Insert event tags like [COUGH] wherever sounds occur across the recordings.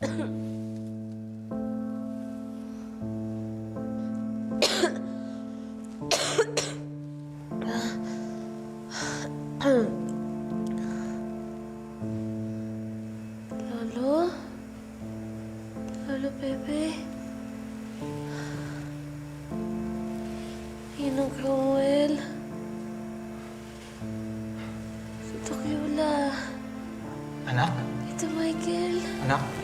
Lolo? Lolo Pepe? Ninong Cromwell? Tito Kiola? Anak? Tito Michael? Anak?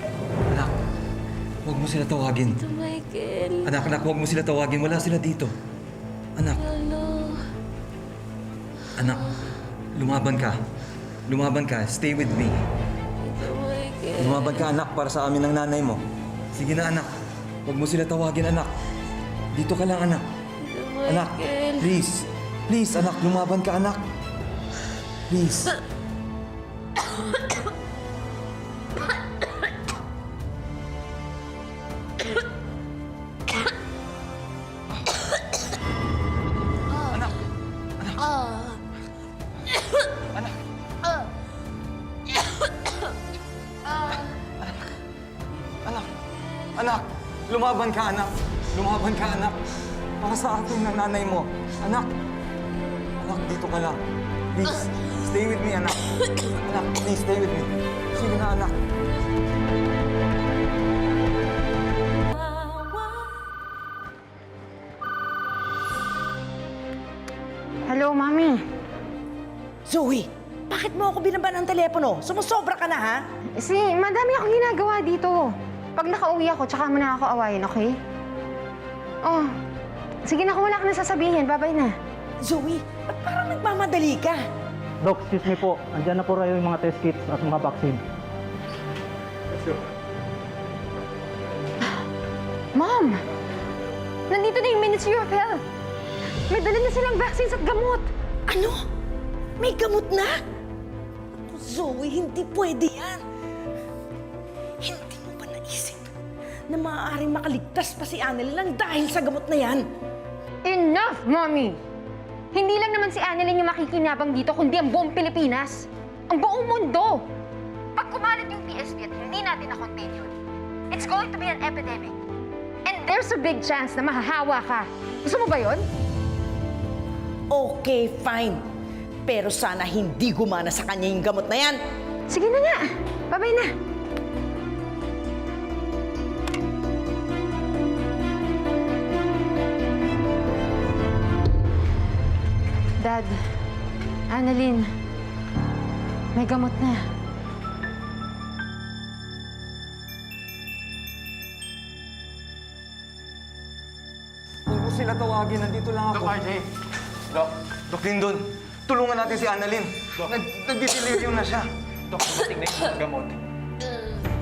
Huwag mo sila tawagin. Tito Michael? Anak, anak, huwag mo sila tawagin. Wala sila dito. Anak, Lolo? anak, lumaban ka. Lumaban ka. Stay with me. Tito Michael? Lumaban ka, anak, para sa amin ng nanay mo. Sige na, anak. Huwag mo sila tawagin, anak. Dito ka lang, anak. Tito Anak, please. Please, anak, lumaban ka, anak. Please. [COUGHS] Anak, Ah! anak. Anak, anak, lumaban ka, anak. Lumaban ka, anak. Para sa atin ng nanay mo. Anak, anak, dito ka lang. Please, stay with me, anak. Anak, please, stay with me. Sige na, anak. Hello, Mami. Zoe, bakit mo ako binaban ng telepono? Sumusobra ka na, ha? Si, madami akong ginagawa dito. Pag nakauwi ako, tsaka mo na ako awayin, okay? Oh, sige na kung wala ka na sasabihin. Bye-bye na. Zoe, ba't parang nagmamadali ka? Doc, excuse me po. Andiyan na po rayo yung mga test kits at mga vaccine. Mom! Nandito na yung Ministry of Health. May dala na silang vaccines at gamot. Ano? May gamot na? Naku, Zoe, hindi pwede yan. Hindi mo ba naisip na maaaring makaligtas pa si Annalyn lang dahil sa gamot na yan? Enough, Mommy! Hindi lang naman si Annalyn yung makikinabang dito, kundi ang buong Pilipinas. Ang buong mundo! Pag kumalat yung PSP at hindi natin na-contain yun, it's going to be an epidemic. And there's a big chance na mahahawa ka. Gusto mo ba yun? Okay, fine. Pero sana hindi gumana sa kanya yung gamot na yan. Sige na nga. Bye-bye na. Dad, Annalyn, may gamot na. Huwag mo sila tawagin. Nandito lang ako. Doc RJ. Doc, Doc Lindon, tulungan natin si Annalyn. Nag nag-delirium na siya. Doc, dumating yung gamot. Hmm.